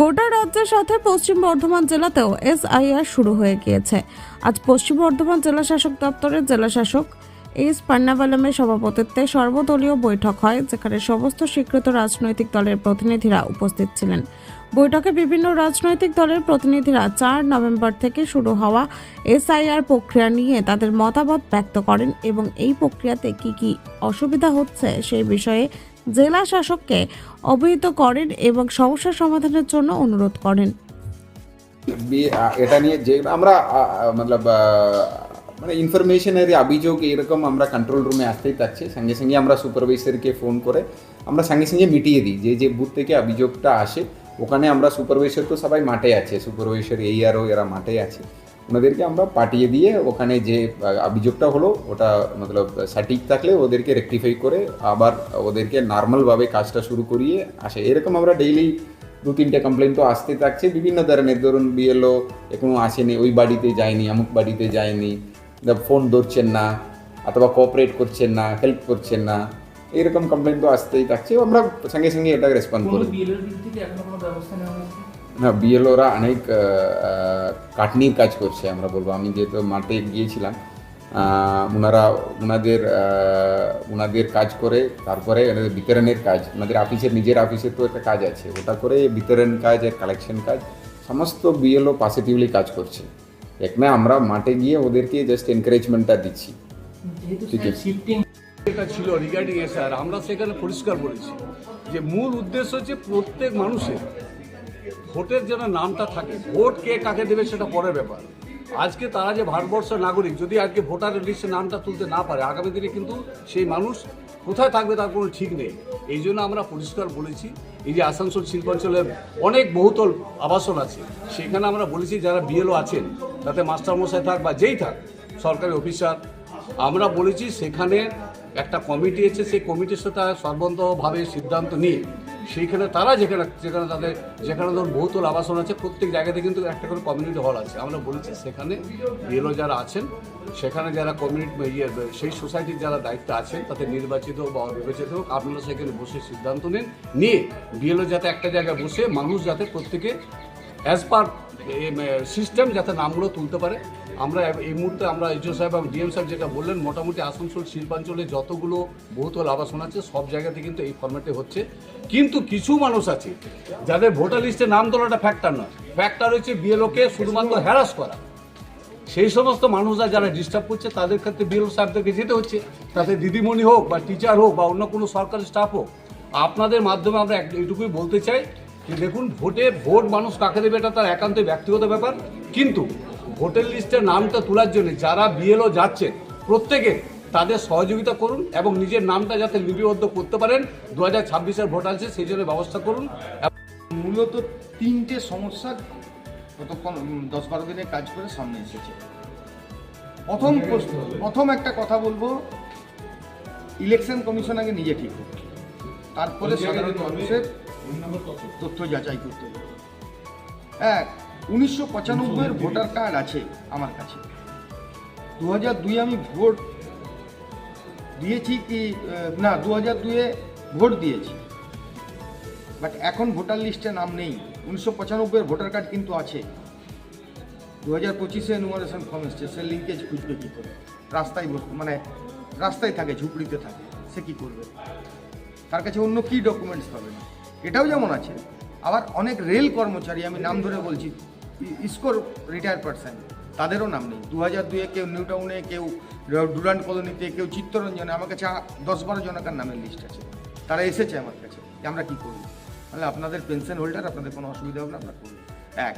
গোটা রাজ্যের সাথে পশ্চিম বর্ধমান জেলাতেও এসআইআর শুরু হয়ে গিয়েছে। আজ পশ্চিম বর্ধমান জেলা শাসক দপ্তরের জেলা শাসক এস পান্নাবালামের সভাপতিত্বে সর্বদলীয় বৈঠক হয়, যেখানে সমস্ত স্বীকৃত রাজনৈতিক দলের প্রতিনিধিরা উপস্থিত ছিলেন। বৈঠকে বিভিন্ন রাজনৈতিক দলের প্রতিনিধিরা চার নভেম্বর থেকে শুরু হওয়া এসআইআর প্রক্রিয়া নিয়ে তাদের মতামত ব্যক্ত করেন এবং এই প্রক্রিয়াতে কি কি অসুবিধা হচ্ছে সেই বিষয়ে জেলা শাসককে অবহিত করেন এবং সমস্যা সমাধানের জন্য অনুরোধ করেন। এটা নিয়ে যে, আমরা মতলব মানে ইনফরমেশনের অভিযোগ এরকম আমরা কন্ট্রোল রুমে আসতেই থাকছে। সঙ্গে সঙ্গে আমরা সুপারভাইজারকে ফোন করে আমরা সঙ্গে সঙ্গে মিটিয়ে দিই যে যে বুথ থেকে অভিযোগটা আসে। ওখানে আমরা সুপারভাইজার তো সবাই মাঠে আছে, সুপারভাইজার এই আরও এরা মাঠে আছে। ওনাদেরকে আমরা পাঠিয়ে দিয়ে ওখানে যে অভিযোগটা হলো, ওটা মতলব সঠিক থাকলে ওদেরকে রেকটিফাই করে আবার ওদেরকে নর্মালভাবে কাজটা শুরু করিয়ে আসে। এরকম আমরা ডেইলি দু তিনটে কমপ্লেন তো আসতে থাকছে। বিভিন্ন ধরনের, ধরুন বিএলও এখনও আসেনি, ওই বাড়িতে যায়নি, অমুক বাড়িতে যায়নি ফোন ধরছেন না, অথবা কোঅপারেট করছেন না হেল্প করছেন না। এরকম কমপ্লেন তো আসতেই থাকছে। আমরা সঙ্গে সঙ্গে এটা রেসপন্ড করি না বিএলওরা অনেক কাটনির কাজ করছে আমরা বলব। আমি যেহেতু মাঠে গিয়েছিলাম ওনারা ওনাদের ওনাদের কাজ করে তারপরে বিতরণের কাজ ওনাদের অফিসের নিজের অফিসের তো একটা কাজ আছে। ওটা করে বিতরণ কাজ আর কালেকশন কাজ সমস্ত বিএলও পজিটিভলি কাজ করছে। এখানে আমরা মাঠে গিয়ে ওদেরকে জাস্ট এনকারেজমেন্টটা দিচ্ছি। ঠিক আছে। এটা ছিল রিগার্ডিং এসআর আমরা সেখানে পরিষ্কার বলেছি যে মূল উদ্দেশ্য হচ্ছে প্রত্যেক মানুষের ভোটের যেন নামটা থাকে, ভোট কে কাকে দেবে সেটা পরের ব্যাপার। আজকে তারা যে ভারতবর্ষের নাগরিক, যদি আজকে ভোটার লিস্টে নামটা তুলতে না পারে, আগামী দিনে কিন্তু সেই মানুষ কোথায় থাকবে তার কোনো ঠিক নেই। এই জন্য আমরা পরিষ্কার বলেছি। এই যে আসানসোল শিল্পাঞ্চলে অনেক বহুতল আবাসন আছে, সেখানে আমরা বলেছি যারা বিএলও আছেন তাতে মাস্টারমশাই থাক বা যেই থাক, সরকারি অফিসার, আমরা বলেছি সেখানে একটা কমিটি আছে সেই কমিটির সাথে সর্বন্তভাবে সিদ্ধান্ত নিয়ে সেইখানে তারা যেখানে যেখানে তাদের যেখানে ধরুন বহুতল আবাসন আছে, প্রত্যেক জায়গাতে কিন্তু একটা করে কমিউনিটি হল আছে। আমরা বলেছি সেখানে বিএলও যারা আছেন, সেখানে যারা কমিউনিটি ইয়ে সেই সোসাইটির যারা দায়িত্ব আছেন তাতে নির্বাচিত বা অনির্বাচিত হোক, আপনারা সেখানে বসে সিদ্ধান্ত নিন। নিয়ে বিএলও যাতে একটা জায়গায় বসে, মানুষ যাতে প্রত্যেকে অ্যাজ পার সিস্টেম যাতে নামগুলো তুলতে পারে। আমরা এই মুহূর্তে আমরা এইচও সাহেব এবং ডিএম সাহেব যেটা বললেন, মোটামুটি আসানসোল শিল্পাঞ্চলে যতগুলো বহুতল আবাসন আছে সব জায়গাতে কিন্তু এই ফর্ম্যাটে হচ্ছে। কিন্তু কিছু মানুষ আছে, যাদের ভোটার লিস্টে নাম তোলাটা ফ্যাক্টর নয়। ফ্যাক্টর হচ্ছে বিএলওকে শুধুমাত্র হ্যারাস করা। সেই সমস্ত মানুষরা যারা ডিস্টার্ব করছে, তাদের ক্ষেত্রে বিএলও সাহেবদেরকে যেতে হচ্ছে। তাতে দিদিমণি হোক বা টিচার হোক বা অন্য কোনো সরকারি স্টাফ হোক, আপনাদের মাধ্যমে আমরা এইটুকুই বলতে চাই যে দেখুন, ভোটে ভোট মানুষ কাকে দেবে এটা তার একান্তই ব্যক্তিগত ব্যাপার। কিন্তু ভোটের লিস্টের নামটা তোলার জন্য যারা বিএলও যাচ্ছেন প্রত্যেকে তাদের সহযোগিতা করুন এবং নিজের নামটা যাতে লিপিবদ্ধ করতে পারেন। দু হাজার ছাব্বিশের ভোট আছে সেই জন্য ব্যবস্থা করুন। মূলত তিনটে সমস্যা গত পন- উম, দশ বারো দিনে কাজ করে সামনে এসেছে। প্রথম প্রশ্ন প্রথম একটা কথা বলব ইলেকশন কমিশন আগে নিজে ঠিক করবে তারপরে সাধারণ মানুষের তথ্য যাচাই করতে হবে। এক উনিশশো পঁচানব্বইয়ের ভোটার কার্ড আছে আমার কাছে। দু হাজার দুই আমি ভোট দিয়েছি কি না দু হাজার দুয়ে ভোট দিয়েছি। বাট এখন ভোটার লিস্টে নাম নেই। উনিশশো পঁচানব্বইয়ের ভোটার কার্ড কিন্তু আছে। দু হাজার পঁচিশে এনুমারেশন ফর্ম এসছে সে লিঙ্কেজ খুঁজবে কী করে? রাস্তায় বস মানে রাস্তায় থাকে ঝুপড়িতে থাকে সে কী করবে? তার কাছে অন্য কী ডকুমেন্টস পাবে না? এটাও যেমন আছে আবার অনেক রেল কর্মচারী আমি নাম ধরে বলছি ইসকোর রিটায়ার পার্সন তাদেরও নাম নেই। দু হাজার দুয়ে কেউ নিউ টাউনে কেউ ডুরান্ট কলোনিতে, কেউ চিত্তরঞ্জনে, আমার কাছে দশ বারো জনকার নামের লিস্ট আছে। তারা এসেছে আমার কাছে আমরা কী করব? তাহলে আপনাদের পেনশন হোল্ডার, আপনাদের কোনো অসুবিধা হবে না আপনারা করুন এক,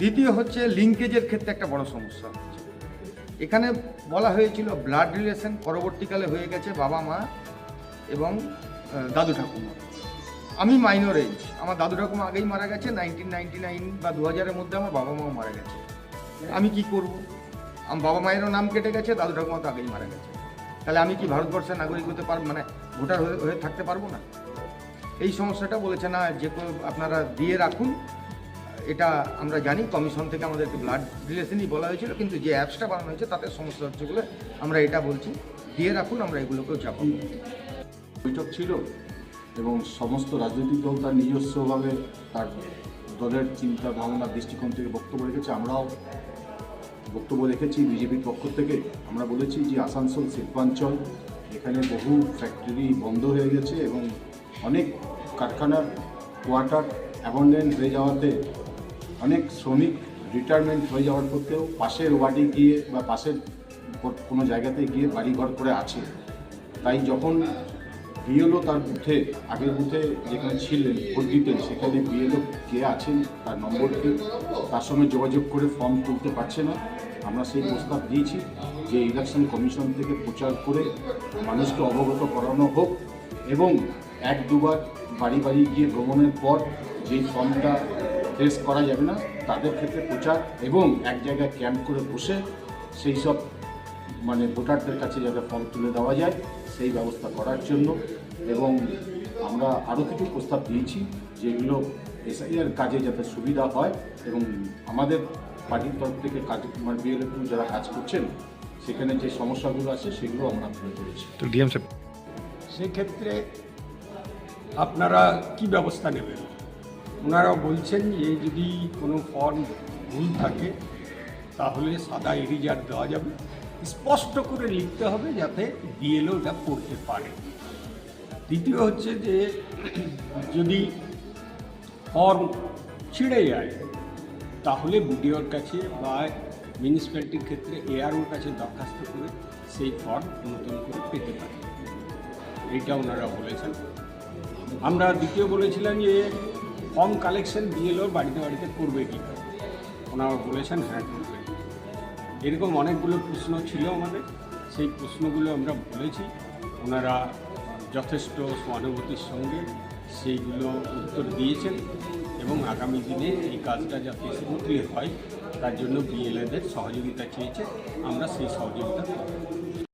দ্বিতীয় হচ্ছে লিঙ্কেজের ক্ষেত্রে একটা বড় সমস্যা হচ্ছে। এখানে বলা হয়েছিল ব্লাড রিলেশন পরবর্তীকালে হয়ে গেছে বাবা মা এবং দাদু ঠাকুমা আমি মাইনর এজ আমার দাদু ঠাকুমা আগেই মারা গেছে নাইনটিন নাইনটি নাইন বা দু হাজারের মধ্যে আমার বাবা মাও মারা গেছে। আমি কি করব? আমার বাবা মায়েরও নাম কেটে গেছে, দাদু ঠাকুমা তো আগেই মারা গেছে। তাহলে আমি কি ভারতবর্ষের নাগরিক হতে পারব মানে ভোটার হয়ে থাকতে পারব না? এই সমস্যাটা বলেছে না, যে আপনারা দিয়ে রাখুন। এটা আমরা জানি, কমিশন থেকে আমাদেরকে ব্লাড রিলেশনই বলা হয়েছিল, কিন্তু যে অ্যাপসটা বানানো হয়েছে, তাতে সমস্যা হচ্ছে বলে আমরা এটা বলছি। দিয়ে রাখুন, আমরা এগুলোকেও চাপাবো। বৈঠক ছিল এবং সমস্ত রাজনৈতিক দল তার নিজস্বভাবে তার দলের চিন্তা ভাবনা, দৃষ্টিকোণ থেকে বক্তব্য রেখেছে। আমরাও বক্তব্য রেখেছি বিজেপির পক্ষ থেকে। আমরা বলেছি যে আসানসোল শিল্পাঞ্চল এখানে বহু ফ্যাক্টরি বন্ধ হয়ে গেছে এবং অনেক কারখানার কোয়ার্টার অ্যাবন্ডেন্ট হয়ে যাওয়াতে অনেক শ্রমিক রিটায়ারমেন্ট হয়ে যাওয়ার পরেও পাশের ওয়ার্ডে গিয়ে বা পাশের কোনো জায়গাতে গিয়ে বাড়িঘর করে আছে। তাই যখন বিএলও তার বুথে আগের বুথে যেখানে ছিলেন, ভোট দিতেন, সেখানে বিএলও কে আছেন তার নম্বর তার সঙ্গে যোগাযোগ করে ফর্ম তুলতে পারছে না। আমরা সেই প্রস্তাব দিয়েছি যে ইলেকশন কমিশন থেকে প্রচার করে মানুষকে অবগত করানো হোক এবং এক দুবার বাড়ি বাড়ি গিয়ে ভ্রমণের পর যেই ফর্মটা টেস্ট করা যাবে না, তাদের ক্ষেত্রে প্রচার এবং এক জায়গায় ক্যাম্প করে বসে সেই সব মানে ভোটারদের কাছে যাতে ফর্ম তুলে দেওয়া যায়। সেই ব্যবস্থা করার জন্য এবং আমরা আরও কিছু প্রস্তাব দিয়েছি যেগুলো এসআইআর কাজে যাতে সুবিধা হয় এবং আমাদের পার্টির তরফ থেকে কাজ মানে বিএলএফ যারা কাজ করছেন সেখানে যে সমস্যাগুলো আছে সেগুলো আমরা তুলে ধরেছি। তো ডিএম সেক্ষেত্রে আপনারা কি ব্যবস্থা নেবেন? ওনারা বলছেন যে যদি কোনো ফর্ম ভুল থাকে তাহলে সাদা এরিজার দেওয়া যাবে। স্পষ্ট করে লিখতে হবে যাতে বিএলও ওটা পড়তে পারে। দ্বিতীয় হচ্ছে যে, যদি ফর্ম ছিঁড়ে যায়, তাহলে বিডিওর কাছে বা মিউনিসিপ্যালিটির ক্ষেত্রে এআরওর কাছে দরখাস্ত করে সেই ফর্ম নতুন করে পেতে পারে। এইটা ওনারা বলেছেন। আমরা দ্বিতীয় বলেছিলাম যে ফর্ম কালেকশন বিএলও বাড়িতে বাড়িতে করবে কি ওনারা বলেছেন হ্যাঁ করবে। এরকম অনেকগুলো প্রশ্ন ছিল আমাদের। সেই প্রশ্নগুলো আমরা বলেছি। ওনারা যথেষ্ট সহানুভূতির সঙ্গে সেইগুলো উত্তর দিয়েছেন এবং আগামী দিনে এই কাজটা যাতে স্মুথলি হয়, তার জন্য বিএলএদের সহযোগিতা চেয়েছে। আমরা সেই সহযোগিতা